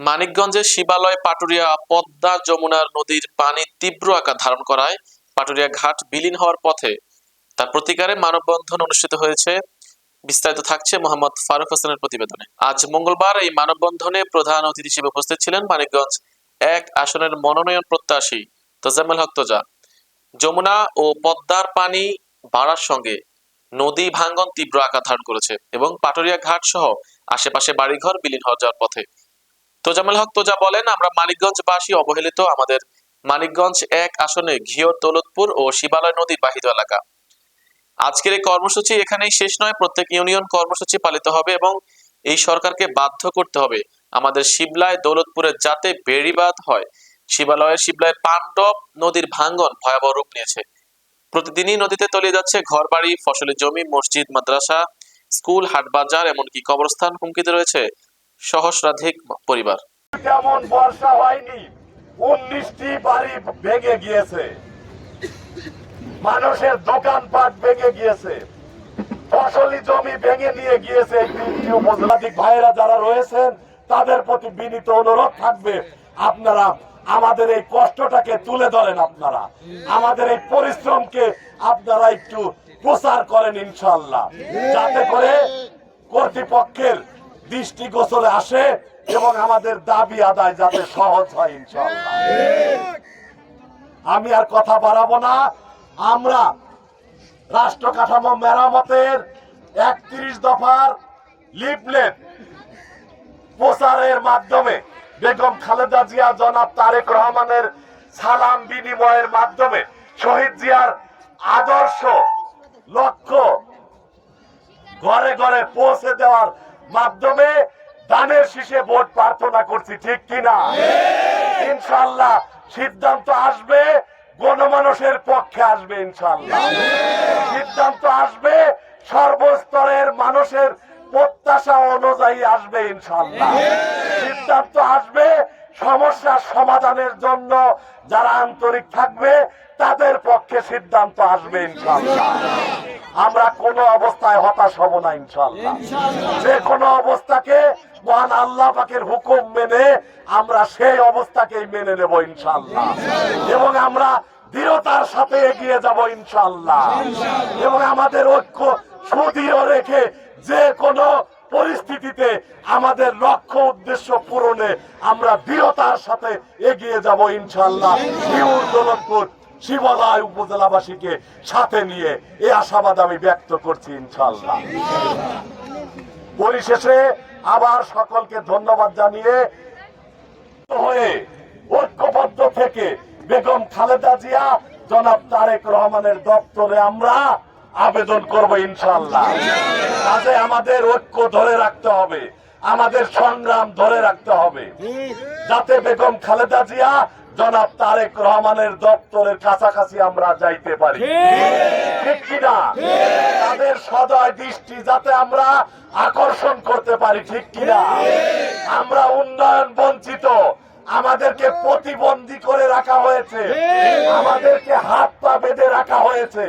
মানিকগঞ্জের শিবালয় পাটুরিয়া পদ্মা যমুনার নদীর পানি তীব্র আকার ধারণ করায় পাটুরিয়া ঘাট বিলীন হওয়ার পথে তার প্রতিকারে মানববন্ধন অনুষ্ঠিত হয়েছে। বিস্তারিত থাকছে মোহাম্মদ ফারুক হোসেনের প্রতিবেদনে। আজ মঙ্গলবার এই মানববন্ধনে প্রধান অতিথি হিসেবে উপস্থিত ছিলেন মানিকগঞ্জ এক আসনের মনোনয়ন প্রত্যাশী তোজাম্মেল হক তোজা। যমুনা ও পদ্মার পানি বাড়ার সঙ্গে নদী ভাঙ্গন তীব্র আকার ধারণ করেছে এবং পাটুরিয়া ঘাট সহ আশেপাশে বাড়িঘর বিলীন হয়ে যাওয়ার পথে তোজামেল হক তোজা বলেন, আমরা মানিকগঞ্জবাসী অবহেলিত আমাদের মানিকগঞ্জ এক আসনে ঘিওর দৌলতপুর ও শিবালয় নদীর বাহিত এলাকা। আজকের এই কর্মসূচি এখানেই শেষ নয়, প্রত্যেক ইউনিয়ন কর্মসূচি পালিত হবে এবং এই সরকারকে বাধ্য করতে হবে। আমাদের শিবলায় দৌলতপুরে যাতে বেড়িবাদ হয়, শিবালয়ের শিবলায়ের পাণ্ডব নদীর ভাঙ্গন ভয়াবহ রূপ নিয়েছে। প্রতিদিনই নদীতে তলিয়ে যাচ্ছে ঘরবাড়ি ফসলের জমি, মসজিদ, মাদ্রাসা, স্কুল, হাটবাজার, এমনকি কবরস্থান হুমকিতে রয়েছে সহস্রাধিক পরিবার। তেমন বর্ষা হয়নি, উনিশটি বাড়ি ভেঙে গিয়েছে। মানুষের দোকানপাট ভেঙে গিয়েছে। ফসলি জমি ভেঙে নিয়ে গিয়েছে এই উপজেলাধিক ভাইয়েরা যারা রয়েছেন, তাদের প্রতি বিনীত অনুরোধ থাকবে, আপনারা আমাদের এই কষ্টটাকে তুলে ধরেন আপনারা। আমাদের এই পরিশ্রমকে আপনারা একটু প্রচার করেন ইনশাল্লাহ যাতে করে কর্তৃপক্ষের দৃষ্টি গোচরে আসে এবং আমাদের দাবি আদায় যাতে সহজ হয় ইনশাল্লাহ আমি আর কথা বাড়াবো না। আমরা রাষ্ট্র কাঠামো মেরামতের একত্রিশ দফার লিফলেট প্রচারের মাধ্যমে বেগম খালেদা জিয়া, জনাব তারেক রহমানের সালাম বিনিময়ের মাধ্যমে শহীদ জিয়ার আদর্শ লক্ষ্য ঘরে ঘরে পৌঁছে দেওয়ার মাধ্যমে দানের শীষে ভোট প্রার্থনা করছি, ঠিক কিনা? ইনশাল্লাহ সিদ্ধান্ত আসবে, গণমানুষের পক্ষে আসবে ইনশাল্লাহ সিদ্ধান্ত আসবে, সর্বস্তরের মানুষের প্রত্যাশা অনুযায়ী আসবে ইনশাল্লাহ সিদ্ধান্ত আসবে সমস্যার সমাধানের জন্য যারা আন্তরিক থাকবে, তাদের পক্ষে সিদ্ধান্ত আসবে ইনশাল্লাহ আমরা কোনো অবস্থায় হতাশ হব না ইনশাল্লাহ যে কোনো অবস্থাকে মহান আল্লাহ পাকের হুকুম মেনে আমরা সেই অবস্থাকেই মেনে নেব ইনশাল্লাহ এবং আমরা দৃঢ়তার সাথে এগিয়ে যাব ইনশাল্লাহ এবং আমাদের ঐক্য সুদৃঢ় রেখে যে কোনো পরিস্থিতিতে আমাদের লক্ষ্য উদ্দেশ্য পূরণে আমরা দৃঢ়তার সাথে এগিয়ে যাব ইনশাল্লাহ শিউর দৌলতপুর শিবালয় উপজেলাবাসীকে সাথে নিয়ে এই আশাবাদ আমি ব্যক্ত করছি ইনশাল্লাহ পরিশেষে আবার সকলকে ধন্যবাদ জানিয়ে হয়ে ঐক্যবদ্ধ থেকে বেগম খালেদা জিয়া জনাব তারেক রহমানের দপ্তরে আমরা আবেদন করব ইনশাল্লাহ কাজে আমাদের ঐক্য ধরে রাখতে হবে, আমাদের সংগ্রাম ধরে রাখতে হবে। যাতে বেগম খালেদা জিয়া, জনাব তারেক রহমানের দপ্তরের কাছাকাছি আমরা যাইতে পারি। ঠিক কিনা? তাদের সদয় দৃষ্টি যাতে আমরা আকর্ষণ করতে পারি, ঠিক কিনা? আমরা উন্নয়ন বঞ্চিত, আমাদেরকে প্রতিবন্ধী করে রাখা হয়েছে, আমাদেরকে হাত পা বেঁধে রাখা হয়েছে।